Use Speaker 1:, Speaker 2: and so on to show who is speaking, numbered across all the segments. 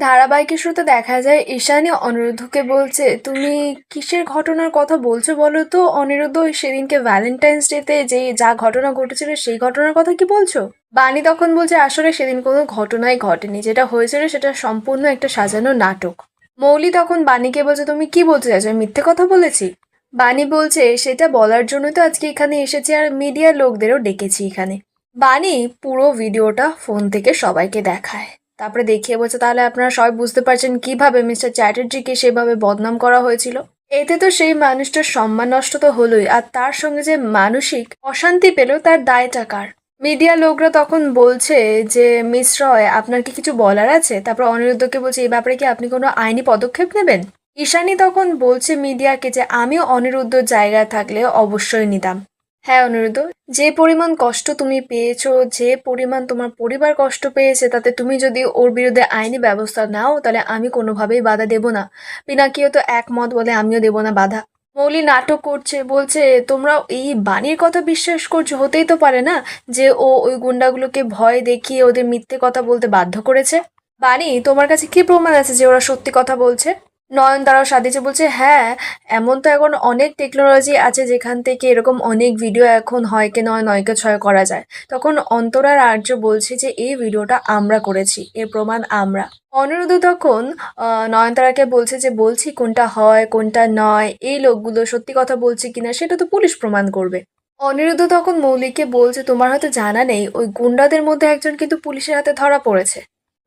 Speaker 1: ধারাবাহিকের শুরুতে দেখা যায়, ঈশানী অনিরুদ্ধকে বলছে, তুমি কিসের ঘটনার কথা বলছো বলো তো? অনিরুদ্ধ সেদিনকে ভ্যালেন্টাইন্স ডেতে যে যা ঘটনা ঘটেছিল সেই ঘটনার কথা কি বলছো? বাণী তখন বলছে, আসলে সেদিন কোনো ঘটনাই ঘটেনি। যেটা হয়েছিল সেটা সম্পূর্ণ একটা সাজানো নাটক। মৌলি তখন বাণীকে বলছে, তুমি কি বলতে চাইছো? মিথ্যে কথা বলেছি? বাণী বলছে, সেটা বলার জন্য তো আজকে এখানে এসেছি আর মিডিয়ার লোকদেরও ডেকেছি এখানে। বাণী পুরো ভিডিওটা ফোন থেকে সবাইকে দেখায়। তারপরে দেখিয়ে বলছে, তাহলে আপনারা সবাই বুঝতে পারছেন কীভাবে মিস্টার চ্যাটার্জিকে সেভাবে বদনাম করা হয়েছিল? এতে তো সেই মানুষটার সম্মান নষ্ট তো হলোই, আর তার সঙ্গে যে মানসিক অশান্তি পেল তার দায়টা কার? মিডিয়া লোকরা তখন বলছে যে, মিস রয়, আপনার কি কিছু বলার আছে? তারপর অনিরুদ্ধকে বলছে এই ব্যাপারে কি আপনি কোনো আইনি পদক্ষেপ নেবেন? ঈশানী তখন বলছে মিডিয়াকে যে, আমিও অনিরুদ্ধ জায়গায় থাকলে অবশ্যই নিতাম। হ্যাঁ অনিরুদ্ধ যে পরিমাণ কষ্ট তুমি পেয়েছ, যে পরিমাণ তোমার পরিবার কষ্ট পেয়েছে, তাতে তুমি যদি ওর বিরুদ্ধে আইনি ব্যবস্থা নাও, তাহলে আমি কোনোভাবেই বাধা দেব না। পিনাকিও তো একমত বলে আমিও দেব না বাধা। মৌলি নাটক করছে, বলছে তোমরা এই বাণীর কথা বিশ্বাস করছ, হতেই তো পারে না যে ও ওই গুন্ডাগুলোকে ভয় দেখিয়ে ওদের মিথ্যে কথা বলতে বাধ্য করেছে? বাণী, তোমার কাছে কি প্রমাণ আছে যে ওরা সত্যি কথা বলছে? নয়নতারাও সাদিছে বলছে হ্যাঁ এমন তো এখন অনেক টেকনোলজি আছে যেখান থেকে এরকম অনেক ভিডিও এখন হয় হয়কে নয়, নয়কে ছয় করা যায়। তখন অন্তরার আর্য বলছে যে, এই ভিডিওটা আমরা করেছি, এর প্রমাণ আমরা। অনিরুদ্ধ তখন নয়নতারাকে বলছে যে, বলছি কোনটা হয়, কোনটা নয়, এই লোকগুলো সত্যি কথা বলছে কিনা সেটা তো পুলিশ প্রমাণ করবে। অনিরুদ্ধ তখন মৌলিককে বলছে, তোমার হয়তো জানা নেই, ওই গুন্ডাদের মধ্যে একজন কিন্তু পুলিশের হাতে ধরা পড়েছে।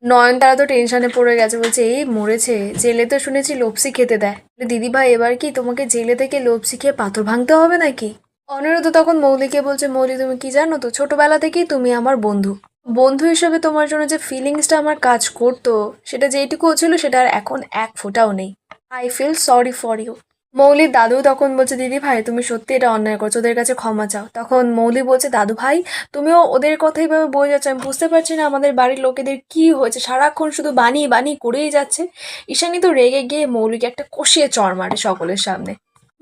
Speaker 1: নয়নতারা তো টেনশনে পড়ে গেছে, বলছে, এই মরেছে, জেলে তো শুনেছি লপসি খেতে দেয়। দিদি ভাই এবার কি তোমাকে জেলে থেকে লপসি খেয়ে পাথর ভাঙতে হবে নাকি? অনিরুদ্ধ তখন মৌলিকে বলছে, মৌলি, তুমি কি জানো তো, ছোটবেলা থেকেই তুমি আমার বন্ধু। বন্ধু হিসেবে তোমার জন্য যে ফিলিংসটা আমার কাজ করতো, সেটা যেইটুকু ছিল সেটা আর এখন এক ফোঁটাও নেই। I feel sorry for you মৌলির দাদু তখন বলছে, দিদি ভাই, তুমি সত্যি এটা অন্যায় করছ, ওদের কাছে ক্ষমা চাও। তখন মৌলি বলছে, দাদু ভাই, তুমিও ওদের কথাই ভাবে বয়ে যাচ্ছ। আমি বুঝতে পারছি না আমাদের বাড়ির লোকেদের কি হয়েছে। সারাক্ষণ শুধু বানিয়ে বানিয়ে করেই যাচ্ছে। ঈশানী তো রেগে গিয়ে মৌলিকে একটা কষিয়ে চড় মারে সকলের সামনে।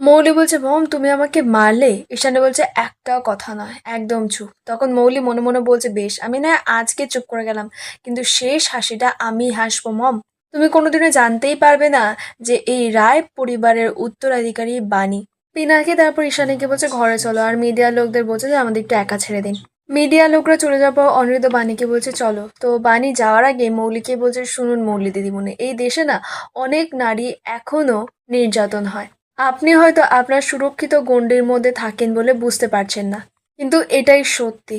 Speaker 1: মৌলি বলছে মম তুমি আমাকে মারলে? ঈশানী বলছে, একটাও কথা নয়, একদম চুপ। তখন মৌলি মনে মনে বলছে, বেশ, আমি না আজকে চুপ করে গেলাম, কিন্তু শেষ হাসিটা আমি হাসবো, মম। তুমি কোনোদিনও জানতেই পারবে না যে এই রায় পরিবারের উত্তরাধিকারী বাণী। পিনাকি, তারপর ঈশানীকে বলছে, ঘরে চলো। আর মিডিয়ার লোকদের বলছে যে, আমাদের একটু একা ছেড়ে দিন। মিডিয়া লোকরা চলে যাওয়ার পর অনিরুদ্ধ বাণীকে বলছে, চলো। তো বাণী যাওয়ার আগে মৌলিকে বলছে, শুনুন মৌলি দিদিমণি, এই দেশে না অনেক নারী এখনও নির্যাতন হয়। আপনি হয়তো আপনার সুরক্ষিত গণ্ডির মধ্যে থাকেন বলে বুঝতে পারছেন না। কিন্তু এটাই সত্যি।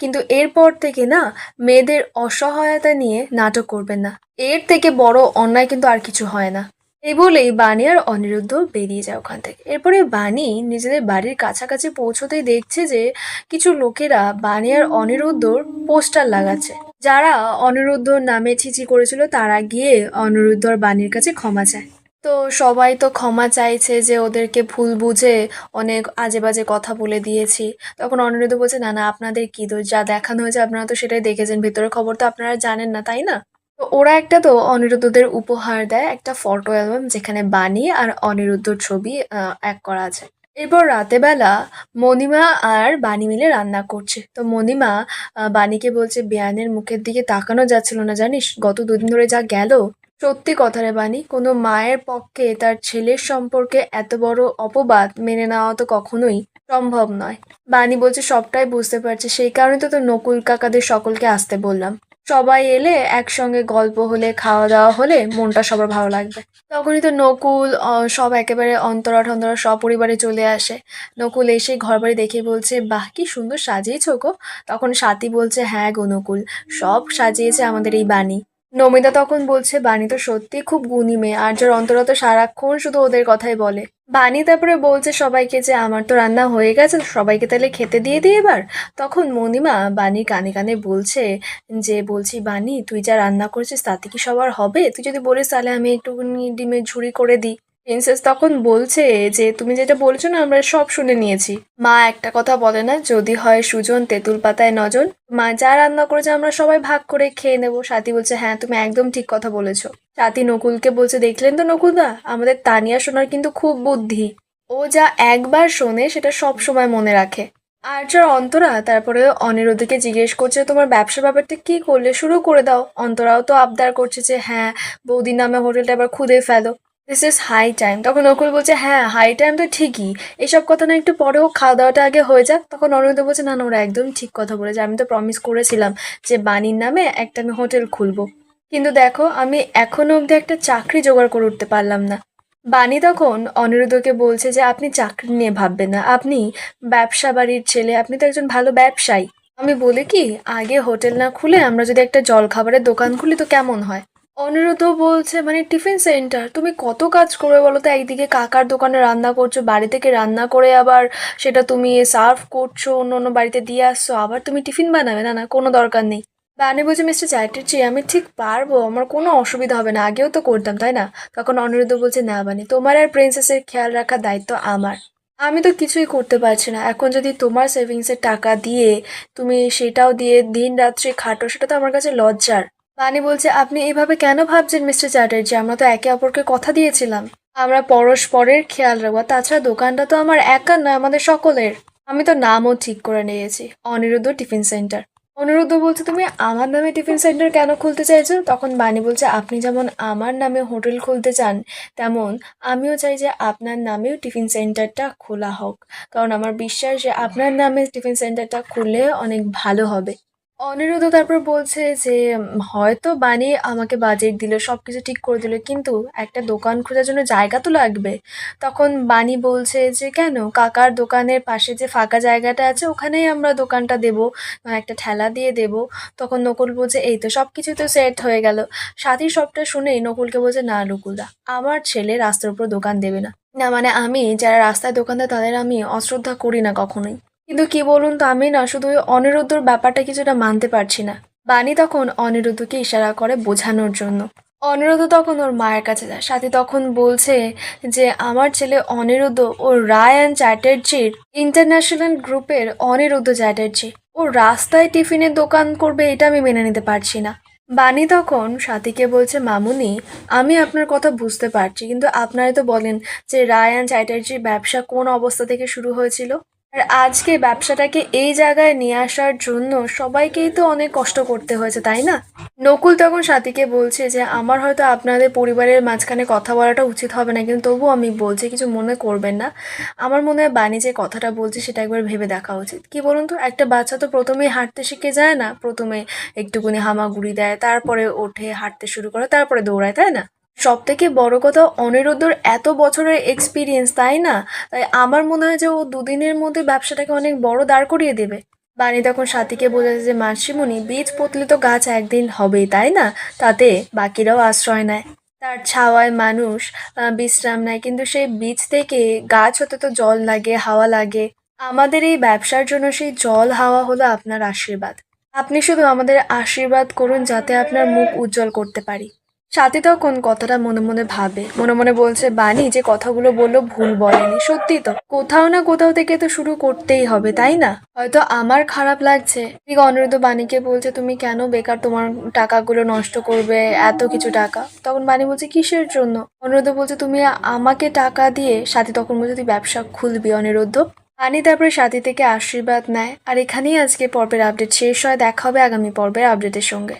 Speaker 1: কিন্তু এরপর থেকে না মেয়েদের অসহায়তা নিয়ে নাটক করবেন না। এর থেকে বড় অন্যায় কিন্তু আর কিছু হয় না। এই বলেই বাণী আর অনিরুদ্ধ বেরিয়ে যায় ওখান থেকে। এরপরে বাণী নিজেদের বাড়ির কাছাকাছি পৌঁছতেই দেখছে যে কিছু লোকেরা বাণী আর অনিরুদ্ধর পোস্টার লাগাচ্ছে। যারা অনিরুদ্ধর নামে ছিচি করেছিল তারা গিয়ে অনিরুদ্ধ আর বাণীর কাছে ক্ষমা চায়। তো সবাই তো ক্ষমা চাইছে যে ওদেরকে ভুল বুঝে অনেক আজে বাজে কথা বলে দিয়েছি। তখন অনিরুদ্ধ বলছে, না না, আপনাদের কি দোষ? যা দেখানো হয়েছে আপনারা তো সেটাই দেখেছেন। ভিতরের খবর তো আপনারা জানেন না, তাই না? তো ওরা একটা তো অনিরুদ্ধদের উপহার দেয়, একটা ফটো অ্যালবাম যেখানে বাণী আর অনিরুদ্ধর ছবি এক করা আছে। এরপর রাতেবেলা মণিমা আর বাণী মিলে রান্না করছে। তো মণিমা বাণীকে বলছে, বেয়ানের মুখের দিকে তাকানো যাচ্ছিল না, জানিস? গত দুদিন ধরে যা গেল সত্যি কথা রে বাণী, কোনো মায়ের পক্ষে তার ছেলের সম্পর্কে এত বড় অপবাদ মেনে নেওয়া তো কখনোই সম্ভব নয়। বাণী বলছে, সবটাই বুঝতে পারছে, সেই কারণে তো তোর নকুল কাকাদের সকলকে আসতে বললাম। সবাই এলে একসঙ্গে গল্প হলে, খাওয়া দাওয়া হলে মনটা সবার ভালো লাগবে। তখনই তো নকুল সব একেবারে অন্তরা টন্তরা সপরিবারে চলে আসে। নকুল এসে ঘর বাড়ি দেখে বলছে, বাহ, কি সুন্দর সাজিয়েছো গো। তখন সাথী বলছে হ্যাঁ গো নকুল, সব সাজিয়েছে আমাদের এই বাণী। নমিতা তখন বলছে, বাণী তো সত্যি খুব গুণী মেয়ে, আর যার অন্তরত সারাক্ষণ শুধু ওদের কথাই বলে। বাণী তারপরে বলছে সবাইকে যে, আমার তো রান্না হয়ে গেছে, সবাইকে তাহলে খেতে দিয়ে দিই এবার। তখন মণিমা বাণী কানে কানে বলছে যে, বলছি বাণী, তুই যা রান্না করেছিস তাতে কি সবার হবে? তুই যদি বলিস তাহলে আমি একটুখানি ডিমের ঝুড়ি করে দিই। প্রিন্সেস তখন বলছে যে, তুমি যেটা বলছো না, আমরা সব শুনে নিয়েছি। মা একটা কথা বলে না, যদি হয় সুজন তেঁতুল পাতায় নজন। মা যা রান্না করেছে আমরা সবাই ভাগ করে খেয়ে নেব। সাথী বলছে হ্যাঁ তুমি একদম ঠিক কথা বলেছ। সাথী নকুলকে বলছে, দেখলেন তো নকুলদা? আমাদের তানিয়া শোনার কিন্তু খুব বুদ্ধি। ও যা একবার শোনে, সেটা সব সময় মনে রাখে। আর অন্তরা, তারপরে অনিরুদ্ধকে জিজ্ঞেস করছে, তোমার ব্যবসা ব্যাপারটা কি করলে? শুরু করে দাও। অন্তরাও তো আবদার করছে যে হ্যাঁ বৌদির নামে হোটেলটা এবার খুদে ফেলো। দিস ইজ হাই টাইম তখন নকুল বলছে হ্যাঁ হাই টাইম তো ঠিকই। এসব কথা না একটু পরেও খাওয়া দাওয়াটা আগে হয়ে যাক। তখন অনিরুদ্ধ বলছে, না ওরা একদম ঠিক কথা বলেছে। আমি তো প্রমিস করেছিলাম যে বাণীর নামে একটা আমি হোটেল খুলবো। কিন্তু দেখো, আমি এখনও অবধি একটা চাকরি জোগাড় করে উঠতে পারলাম না। বাণী তখন অনিরুদ্ধকে বলছে যে, আপনি চাকরি নিয়ে ভাববেন না। আপনি ব্যবসা বাড়ির ছেলে। আপনি তো একজন ভালো ব্যবসায়ী। আমি বলি কি, আগে হোটেল না খুলে আমরা যদি একটা জলখাবারের দোকান খুলি তো কেমন হয়? অনিরুদ্ধ বলছে মানে টিফিন সেন্টার, তুমি কত কাজ করবে বলো তো? একদিকে কাকার দোকানে রান্না করছ, বাড়ি থেকে রান্না করে আবার সেটা তুমি সার্ভ করছ, অন্য অন্য বাড়িতে দিয়ে আসছো, আবার তুমি টিফিন বানাবে? না না, কোনো দরকার নেই। বানি বলছে, মিস্টার চ্যাটার্জি আমি ঠিক পারব, আমার কোনো অসুবিধা হবে না, আগেও তো করতাম, তাই না? তখন অনিরুদ্ধ বলছে, না বানি, তোমার আর প্রিন্সেসের খেয়াল রাখার দায়িত্ব আমার। আমি তো কিছুই করতে পারছি না। এখন যদি তোমার সেভিংসের টাকা দিয়ে তুমি সেটাও দিয়ে দিন রাত্রি খাটো, সেটা তো আমার কাছে লজ্জার। বানি বলছে, আপনি এভাবে কেন ভাবছেন, মিস্টার চ্যাটার্জি আমরা তো একে অপরকে কথা দিয়েছিলাম। আমরা পরস্পরের খেয়াল রাখব। তাছাড়া দোকানটা তো আমার একার নয়, আমাদের সকলের। আমি তো নামও ঠিক করে নিয়েছি। Aniruddha tiffin centre. অনুরুদ্ধ বলছে, তুমি আমার নামে টিফিন সেন্টার কেন খুলতে চাইছো? তখন বাণী বলছে, আপনি যেমন আমার নামে হোটেল খুলতে চান, তেমন আমিও চাই যে আপনার নামেও টিফিন সেন্টারটা খোলা হোক। কারণ আমার বিশ্বাস যে আপনার নামে টিফিন সেন্টারটা খুললে অনেক ভালো হবে। অনিরুদ্ধ তারপর বলছে যে, হয়তো বাণী আমাকে বাজেট দিল সব কিছু ঠিক করে দিল, কিন্তু একটা দোকান খোঁজার জন্য জায়গা তো লাগবে। তখন বাণী বলছে যে, কেন? কাকার দোকানের পাশে যে ফাঁকা জায়গাটা আছে, ওখানেই আমরা দোকানটা দেবো একটা ঠেলা দিয়ে দেব। তখন নকুল বলছে, এই তো সব কিছু তো সেট হয়ে গেল। সাথী সবটা শুনেই নকুলকে বলছে, না নকুলদা, আমার ছেলে রাস্তার উপর দোকান দেবে না। না মানে আমি, যারা রাস্তায় দোকানদার তাদের আমি অশ্রদ্ধা করি না কখনোই। কিন্তু কি বলুন তো, আমি না শুধু অনিরুদ্ধর ব্যাপারটা কিছুটা মানতে পারছি না। বাণী তখন অনিরুদ্ধকে ইশারা করে বোঝানোর জন্য। অনিরুদ্ধ তখন ওর মায়ের কাছে যায়। সাথী তখন বলছে যে, আমার ছেলে অনিরুদ্ধ ও রায়ান চ্যাটার্জির ইন্টারন্যাশনাল গ্রুপের অনিরুদ্ধ চ্যাটার্জি। ও রাস্তায় টিফিনের দোকান করবে, এটা আমি মেনে নিতে পারছি না। বাণী তখন সাথীকে বলছে, মামুনি, আমি আপনার কথা বুঝতে পারছি, কিন্তু আপনারাই তো বলেন যে, রায়ান চ্যাটার্জির ব্যবসা কোন অবস্থা থেকে শুরু হয়েছিল? আর আজকে ব্যবসাটাকে এই জায়গায় নিয়ে আসার জন্য সবাইকেই তো অনেক কষ্ট করতে হয়েছে, তাই না? নকুল তখন সাথীকে বলছে যে, আমার হয়তো আপনাদের পরিবারের মাঝখানে কথা বলাটা উচিত হবে না, কিন্তু তবুও আমি বলছি, কিছু মনে করবেন না। আমার মনে হয় বাণী যে কথাটা বলছে, সেটা একবার ভেবে দেখা উচিত। কি বলুন তো, একটা বাচ্চা তো প্রথমেই হাঁটতে শিখে যায় না, প্রথমে একটুকুনি হামাগুড়ি দেয়, তারপরে ওঠে, হাঁটতে শুরু করে, তারপরে দৌড়ায়, তাই না? সব থেকে বড় কথা, অনিরুদ্ধর এত বছরের এক্সপিরিয়েন্স তাই না? তাই আমার মনে হয় যে ও দুদিনের মধ্যে ব্যবসাটাকে অনেক বড় দাঁড় করিয়ে দেবে। বাণী তখন সাথীকে বোঝাচ্ছে যে, মাসিমণি, বীজ পতলে তো গাছ একদিন হবেই, তাই না? তাতে বাকিরাও আশ্রয় নেয়। তার ছাওয়ায় মানুষ বিশ্রাম নেয়, কিন্তু সেই বীজ থেকে গাছ হতে তো জল লাগে, হাওয়া লাগে। আমাদের এই ব্যবসার জন্য সেই জল, হাওয়া হলো আপনার আশীর্বাদ। আপনি শুধু আমাদের আশীর্বাদ করুন, যাতে আপনার মুখ উজ্জ্বল করতে পারি। সাথী তখন কথাটা মনে মনে ভাবে। মনে মনে বলছে, বাণী, যে কথাগুলো বলল ভুল বলেনি। সত্যি তো, কোথাও না কোথাও থেকে তো শুরু করতেই হবে, তাই না? হয়তো আমার খারাপ লাগছে। ঠিক অনিরুদ্ধ বাণীকে বলছে, তুমি কেন বেকার? তোমার টাকাগুলো নষ্ট করবে, এত কিছু টাকা। তখন বাণী বলছে, কিসের জন্য? অনিরুদ্ধ বলছে, তুমি আমাকে টাকা দিয়ে সাথী তখন বলছে, তুই ব্যবসা খুলবি অনিরুদ্ধ। বাণী তারপরে সাথী থেকে আশীর্বাদ নেয়। আর এখানেই আজকে পর্বের আপডেট শেষ হয়। দেখা হবে আগামী পর্বের আপডেটের সঙ্গে।